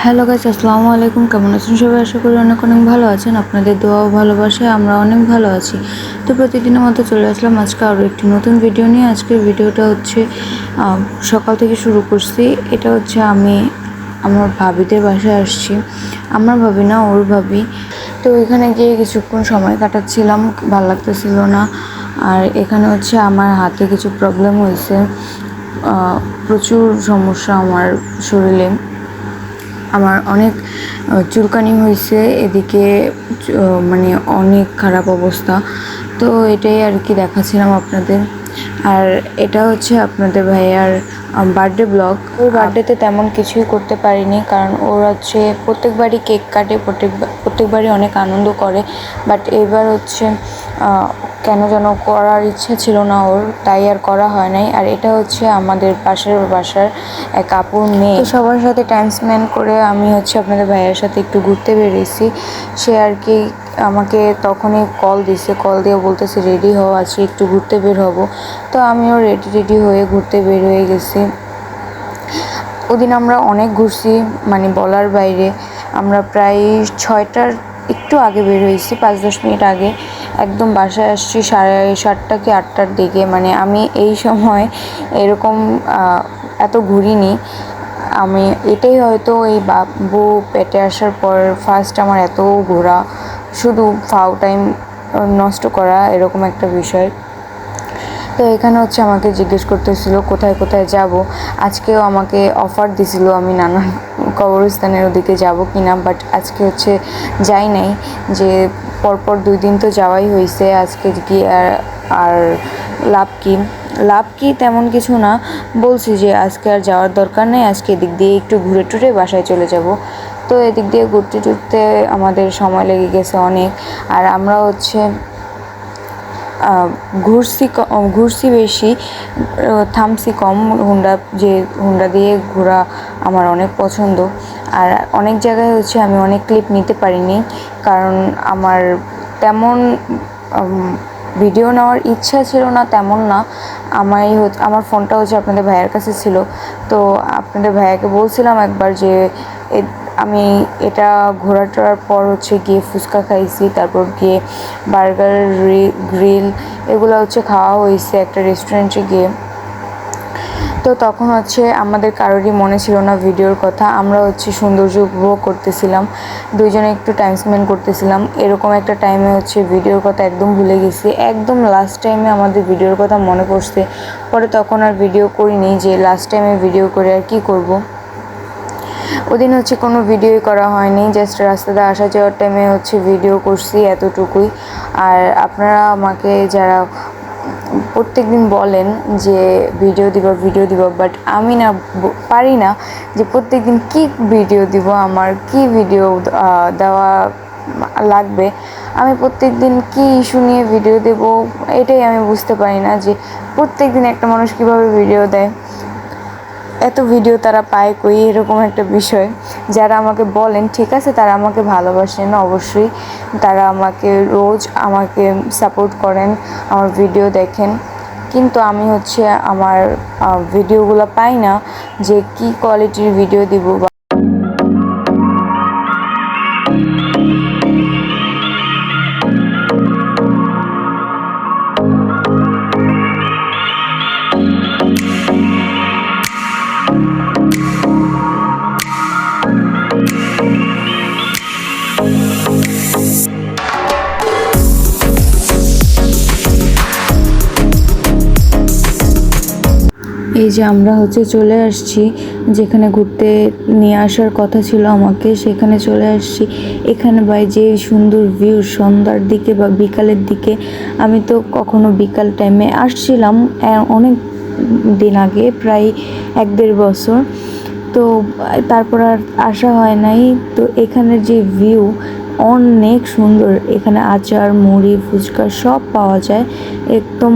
Hello guys আসসালামু আলাইকুম। কেমন আছেন সবাই? আশা করি অনেক অনেক ভালো আছেন। আপনাদের দোয়াও ভালোবাসে আমরা অনেক ভালো আছি। তো প্রতিদিনের মতো চলে আসলাম আজকে আরও একটি নতুন ভিডিও নিয়ে। আজকের ভিডিওটা হচ্ছে সকাল থেকে শুরু করছি। এটা হচ্ছে আমি, আমার ভাবিদের বাসায় আসছি। আমার ভাবি না, ওর ভাবি। তো এখানে গিয়ে কিছুক্ষণ সময় কাটাচ্ছিলাম। ভালো লাগতেছিল না। আর এখানে হচ্ছে আমার হাতে কিছু প্রবলেম হয়েছে। প্রচুর সমস্যা আমার শরীরে। আমার অনেক চুলকানি হয়েছে এদিকে মানে অনেক খারাপ অবস্থা। তো এটাই আর কি দেখাচ্ছিলাম আপনাদের। আর এটা হচ্ছে আপনাদের ভাইয়ার বার্থডে ব্লগ ওর বার্থডেতে তেমন কিছুই করতে পারিনি কারণ ওর হচ্ছে প্রত্যেকবারই কেক কাটে প্রত্যেক প্রত্যেকবারই অনেক আনন্দ করে। বাট এবার হচ্ছে কেন যেন করার ইচ্ছা ছিল না ওর, তাই আর করা হয় নাই। আর এটা হচ্ছে আমাদের পাশের বাসার এক আপুর মেয়ে। সবার সাথে টাইম স্পেন্ড করে আমি হচ্ছে আপনাদের ভাইয়ের সাথে একটু ঘুরতে বেরিয়েছি। সে আর কি আমাকে তখনই কল দিছে। কল দিয়ে বলতেছে রেডি হও, আজকে একটু ঘুরতে বের হব। তো আমিও রেডি রেডি হয়ে ঘুরতে বের হয়ে গেছি। ওদিন আমরা অনেক ঘুরছি মানে বলার বাইরে। আমরা প্রায় ছয়টার একটু আগে বের হয়েছি, পাঁচ দশ মিনিট আগে। একদম বাসায় আসছি সাড়ে সাতটা কি আটটার দিকে। মানে আমি এই সময় এরকম এত ঘুরিনি। আমি এটাই হয়তো এই বাবু পেটে আসার পর ফার্স্ট আমার এত ঘোরা। শুধু ফাউ টাইম নষ্ট করা এরকম একটা বিষয়। তো এখানে হচ্ছে আমাকে জিজ্ঞেস করতেছিল, কোথায় কোথায় যাব? আজকেও আমাকে অফার দিছিল আমি নানান কবরস্থানের ওদিকে যাব কি না বাট আজকে হচ্ছে যাই নাই। যে পরপর দুই দিন তো যাওয়াই হয়েছে আজকে কি আর আর লাভ কি? লাভ কি তেমন কিছু না। বলছি যে আজকে আর যাওয়ার দরকার নেই। আজকে এদিক দিয়ে একটু ঘুরে টুরে বাসায় চলে যাব। তো এদিক দিয়ে ঘুরতে টুরতে আমাদের সময় লেগে গেছে অনেক। আর আমরা হচ্ছে ঘুরছি ঘুরছি বেশি থামছি কম। হুন্ডা যে, হুন্ডা দিয়ে ঘোরা আমার অনেক পছন্দ। আর অনেক জায়গায় হচ্ছে আমি অনেক ক্লিপ নিতে পারিনি, কারণ আমার তেমন ভিডিও নেওয়ার ইচ্ছা ছিল না, তেমন না। আমারই আমার ফোনটা হচ্ছে আপনাদের ভাইয়ের কাছে ছিল। তো আপনাদের ভাইয়াকে বলছিলাম একবার যে আমি এটা ঘোরা টোরার পর হচ্ছে গিয়ে ফুচকা খাইছি, তারপর গিয়ে বার্গার গ্রিল এগুলো হচ্ছে খাওয়া হয়েছে একটা রেস্টুরেন্টে গিয়ে তো তখন হচ্ছে আমাদের কারোরই মনে ছিল না ভিডিওর কথা, আমরা হচ্ছে সৌন্দর্য উপভোগ করতেছিলাম, দুইজনে একটু টাইম স্পেন্ড করতেছিলাম এরকম একটা টাইমে হচ্ছে ভিডিওর কথা একদম ভুলে গেছি, একদম লাস্ট টাইমে আমাদের ভিডিওর কথা মনে পড়ছে, পরে তখন আর ভিডিও করিনি যে লাস্ট টাইমে ভিডিও করে আর কি করব। ওদিন হচ্ছে কোনো ভিডিওই করা হয়নি জাস্ট রাস্তাতে আসা যাওয়ার টাইমে হচ্ছে ভিডিও করছি এতটুকুই। আর আপনারা আমাকে যারা প্রত্যেক দিন বলেন যে ভিডিও দিবা ভিডিও দিবা বাট আমি না পারি না যে প্রত্যেক দিন কী ভিডিও দিব, আমার কি ভিডিও দেওয়া লাগবে। আমি প্রত্যেক দিন কী ইস্যু নিয়ে ভিডিও দেব, এটাই আমি বুঝতে পারি না যে প্রত্যেক দিন একটা মানুষ কীভাবে ভিডিও দেয়। এত ভিডিও তারা পায় কই, এরকম একটা বিষয়। যারা আমাকে বলেন, ঠিক আছে, তারা আমাকে ভালোবাসেন, অবশ্যই। তারা আমাকে রোজ আমাকে সাপোর্ট করেন, আমার ভিডিও দেখেন। কিন্তু আমি হচ্ছে আমার ভিডিওগুলো পাই না যে কি কোয়ালিটির ভিডিও দিব এই যে আমরা হচ্ছে চলে আসছি, যেখানে ঘুরতে নিয়ে আসার কথা ছিল আমাকে, সেখানে চলে আসছি। এখানে বাই যে সুন্দর ভিউ সন্ধ্যার দিকে বা বিকালের দিকে, আমি তো কখনো বিকাল টাইমে আসছিলাম অনেক দিন আগে, প্রায় এক দেড় বছর। তো তারপর আর আসা হয় নাই। তো এখানের যে ভিউ অনেক সুন্দর। এখানে আচার, মুড়ি, ফুচকা সব পাওয়া যায়। একদম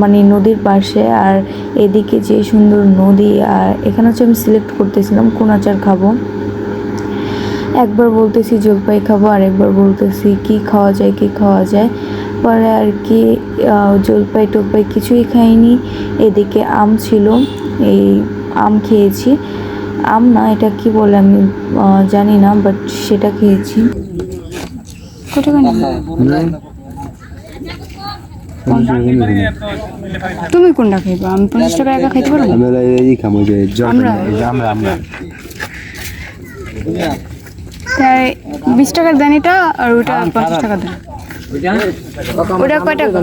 মানে নদীর পাশে আর এদিকে যে সুন্দর নদী আর এখানে হচ্ছে আমি সিলেক্ট করতেছিলাম কোন আচার খাব। একবার বলতেছি জলপাই খাব আর একবার বলতেছি কি খাওয়া যায়, কি খাওয়া যায়। পরে আর কি জলপাই টোপাই কিছুই খাইনি। এদিকে আম ছিল, এই আম খেয়েছি। আম না, এটা কি বলে আমি জানি না বাট সেটা খেয়েছি? তুমি কোনটা খাইবো? আমি পঞ্চাশ টাকা একা খাইতে পারব? আমরা এই খামো যে আমরা? আমরা আমরা। তাই বিশ টাকার দেন এটা আর ওটা পঞ্চাশ টাকা দেন। ওটা কয় টাকা?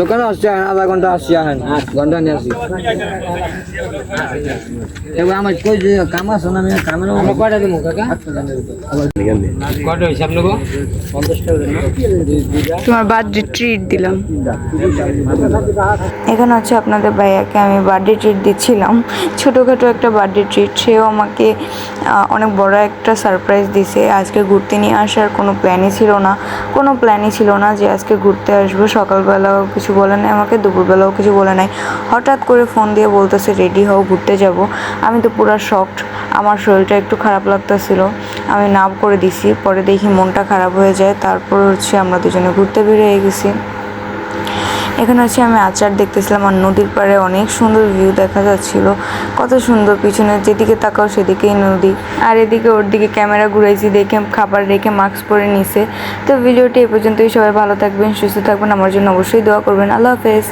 দোকানে আসছি আধা ঘণ্টা আসছি আহেন। ঘণ্টা নিয়ে আসি। এবার আমার কই যে কাম আছে না আমি কামের আমরা কয়টা দিব কাকা? কয়টা হিসাব নেব পঞ্চাশ টাকা তোমার বার্থডে ট্রিট দিলাম। এখানে হচ্ছে আপনাদের ভাইয়াকে আমি বার্থডে ট্রিট দিচ্ছিলাম। ছোটোখাটো একটা বার্থডে ট্রিট সেও আমাকে অনেক বড় একটা সারপ্রাইজ দিছে। আজকে ঘুরতে নিয়ে আসার কোনো প্ল্যানই ছিল না। কোনো প্ল্যানই ছিল না যে আজকে ঘুরতে আসব, সকালবেলাও কিছু বলে নাই, আমাকে দুপুরবেলাও কিছু বলে নাই। হঠাৎ করে ফোন দিয়ে বলতেছে রেডি হও, ঘুরতে যাব। আমি তো পুরো শকড আমার শরীরটা একটু খারাপ লাগতেছিল। আমি নাম করে দিছি, পরে দেখি মনটা খারাপ হয়ে যায়, তারপর হচ্ছে আমরা দুজনে ঘুরতে বেরিয়ে গেছি। এখানে হচ্ছে আমি আচার দেখতেছিলাম আর নদীর পাড়ে অনেক সুন্দর ভিউ দেখা যাচ্ছিল। কত সুন্দর পিছনে যেদিকে তাকাও সেদিকেই নদী। আর এদিকে ওর দিকে ক্যামেরা ঘুরাইছি, দেখে খাবার রেখে মাস্ক পরে নিছে। তো ভিডিওটি এ পর্যন্তই। সবাই ভালো থাকবেন, সুস্থ থাকবেন, আমার জন্য অবশ্যই দোয়া করবেন। আল্লাহ হাফেজ।